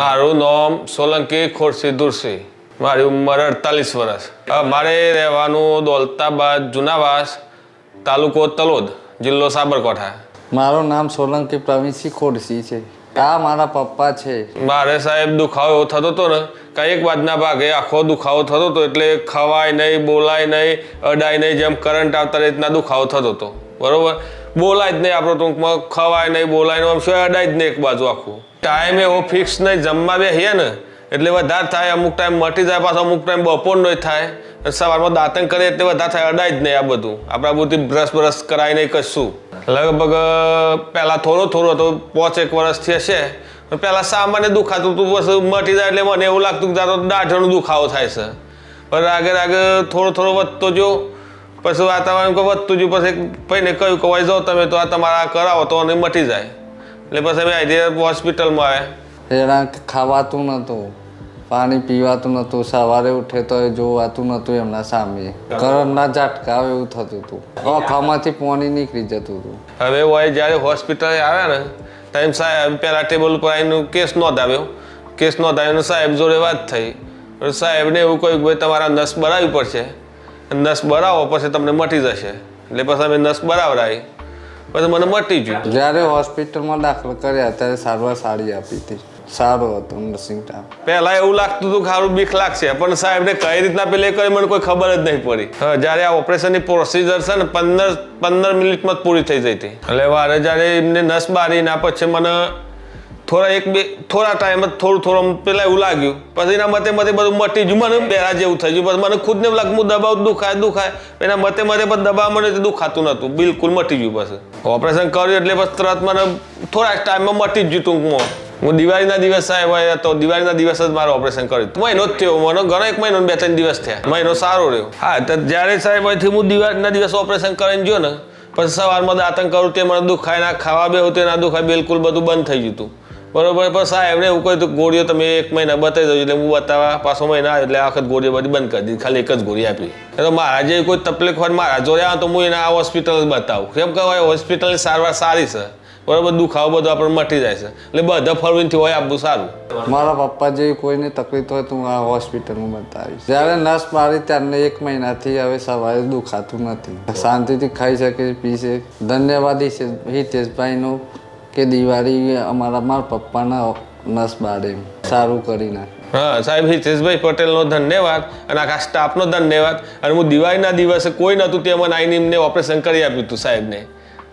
મારું નામ સોલંકી ખોરશી દુરસી મારી ઉંમર અડતાલીસ વર્ષ. મારે રહેવાનું દોલતાબાદ જુનાવાસ તાલુકો તલોદ જિલ્લો સાબરકાંઠા. મારું નામ સોલંકી પ્રવીણસિંહ ખોડસી છે. આ મારા પપ્પા છે. મારે સાહેબ દુખાવો થતો હતો ને કંઈક બાજના ભાગે આખો દુખાવો થતો હતો એટલે ખવાય નહીં બોલાય નહીં અડાય નહીં જેમ કરંટ આવતા રીતના દુખાવો થતો હતો. બરોબર? બોલાય જ નહીં આપણો ટૂંકમાં, ખવાય નહીં, બોલાય નહીં, આમ શું અડાય જ નહીં એક બાજુ આખું. ટાઈમ એવો ફિક્સ નહીં, જમવા બેસીએ ને, એટલે વધારે થાય, અમુક ટાઈમ મટી જાય, પાછો અમુક ટાઈમ બપોરનો થાય. સવારમાં દાંતણ કરીએ એટલે વધારે થાય, અડાય જ નહીં આ બધું. આપણા બધી બ્રશ બ્રશ કરાય નહીં કશું. લગભગ પહેલાં થોડો થોડો તો પાંચ એક વર્ષથી હશે પહેલાં સામાન્ય દુખાતું હતું બસ મટી જાય એટલે મને એવું લાગતું કે તારો દાઢનો દુખાવો થાય છે. પણ આગળ આગળ થોડો થોડો વધતો જો પછી વાતાવરણ વધતું જ પછી ભાઈને કહ્યું કે ભાઈ જાઓ તમે તો આ તમારા કરાવો તો અને મટી જાય. એટલે પછી અમે આઈડિયા હોસ્પિટલમાં આવ્યા. એના ખાવાતું નહોતું પાણી પીવાતું નહોતું સવારે ઉઠે તો એ જોવાતું નહોતું એમના સામે. ઘરના ઝાટકા આવે એવું થતું હતું. આંખામાંથી પાણી નીકળી જતું હતું. હવે હોય જ્યારે હોસ્પિટલ આવ્યા ને ટાઈમ સાહેબ પહેલાં ટેબલ ઉપર આવીને કેસ નોંધાવ્યો. કેસ નોંધાવીને સાહેબ જોડે વાત થઈ. સાહેબને એવું કહ્યું કે ભાઈ તમારા નસ ભરાવવી પડશે. નસ બરાવો પછી તમને મટી જશે. એટલે પછી અમે નસ ભરાવરાવી પછી મને મટી ગયું. જ્યારે હોસ્પિટલમાં દાખલ કર્યા ત્યારે સારવાર સારી આપી હતી. સારું હતો નર્સિંગ ટાઈમ. પહેલા એવું લાગતું હતું સારું બીક લાગશે પણ સાહેબને કઈ રીતના પેલે કરી મને કોઈ ખબર જ નહીં પડી. જ્યારે આ ઓપરેશનની પ્રોસિજર છે ને પંદર પંદર મિનિટમાં જ પૂરી થઈ જઈ હતી એટલે વારે જ્યારે એમને નસ બારી ના પછી મને થોડા એક બે થોડા ટાઈમ થોડું થોડું પેલા એવું લાગ્યું. પછી એના મતે મતે બધું મટી જ મને બેરા જેવું થઈ ગયું. પછી મને ખુદને લાગ્યું, હું દબાવ દુખાય દુખાય. એના મતે મતે પછી દબાવ મને દુખાતું નહોતું. બિલકુલ મટી ગયું પછી. ઓપરેશન કર્યું એટલે પછી તરત મને થોડા ટાઈમમાં મટી જ ગયું ટૂંકમાં. હું દિવાળીના દિવસ સાહેબ હોય તો દિવાળીના દિવસ જ મારું ઓપરેશન કર્યું. મહિનો જ થયો. મને ઘણો એક મહિનો બે ત્રણ દિવસ થયા. મહિનો સારો રહ્યો. હા, તો જ્યારે સાહેબ અહીંથી હું દિવાળીના દિવસ ઓપરેશન કરીને ગયો ને, પછી સવારમાં દાંતન કરું તે મને દુખાય, ના ખાવા બે તે ના દુખાય, બિલકુલ બધું બંધ થઈ ગયું હતું બરોબર, પણ સાહેબને એવું કહ્યું ગોળીઓ તમે એક મહિના બતાવી દઉં એટલે હું બતાવવા પાછો મહિના એટલે આ વખત ગોળીઓ બધી બંધ કરી દીધી, ખાલી એક જ ગોળી આપી. તો મારા જે કોઈ તકલીફ હોય મારા જોડે આવે તો હું એને આ હોસ્પિટલ બતાવું. કેમ કે હોસ્પિટલની સારવાર સારી છે. બરોબર, દુખાવો બધો આપણે મટી જાય છે. એટલે બધા ફરવીનથી હોય આપવું સારું. મારા પપ્પા જેવી કોઈને તકલીફ હોય તો હું આ હોસ્પિટલમાં બતાવીશ. જ્યારે નસ મારી ત્યારને એક મહિનાથી હવે સવારે દુખાતું નથી. શાંતિથી ખાઈ શકે, પી શકે. ધન્યવાદ હિતેશભાઈનું હિતેશભાઈનો. કે દિવાળી અમારા મારા પપ્પાના નસ બાળે સારું કરી નાખ. હા, સાહેબ, હિતેશભાઈ પટેલનો ધન્યવાદ અને આખા સ્ટાફનો ધન્યવાદ. અને હું દિવાળીના દિવસે કોઈ નહોતું તે મને આઈને એમને ઓપરેશન કરી આપ્યું હતું સાહેબને.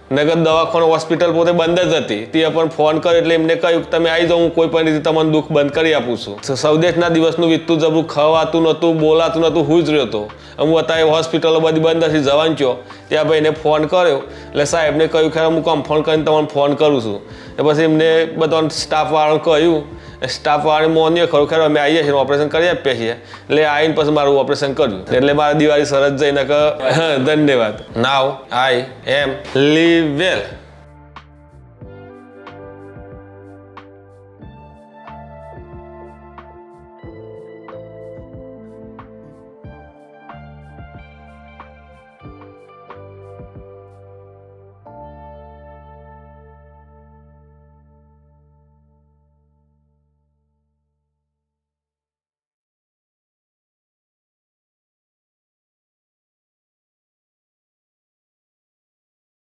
નગર દવાખાનું હોસ્પિટલ પોતે બંધ જ હતી. તે પણ ફોન કર્યો એટલે એમને કહ્યું કે તમે આવી જાઓ, હું કોઈ પણ રીતે તમને દુઃખ બંધ કરી આપું છું. સૌદેશના દિવસનું વીતતું જબરું ખવાતું નહોતું, બોલાતું નહોતું, હું જ રહ્યો હતો. હું અત્યારે હોસ્પિટલો બધી બંધ હતી, જવાન છો ત્યાં ભાઈને ફોન કર્યો. એટલે સાહેબને કહ્યું કે હું કન્ફર્મ કરીને તમને ફોન કરું છું. એ પછી એમને બધા સ્ટાફવાળાને કહ્યું સ્ટાફ વાળાને ખરું ખરો, અમે આવીએ છીએ ઓપરેશન કરી આપીએ છીએ. એટલે આવીને પછી મારું ઓપરેશન કર્યું. એટલે મારા દિવાળી સરસ જઈને ધન્યવાદ. નાવ આઈ એમ લીવ વેલ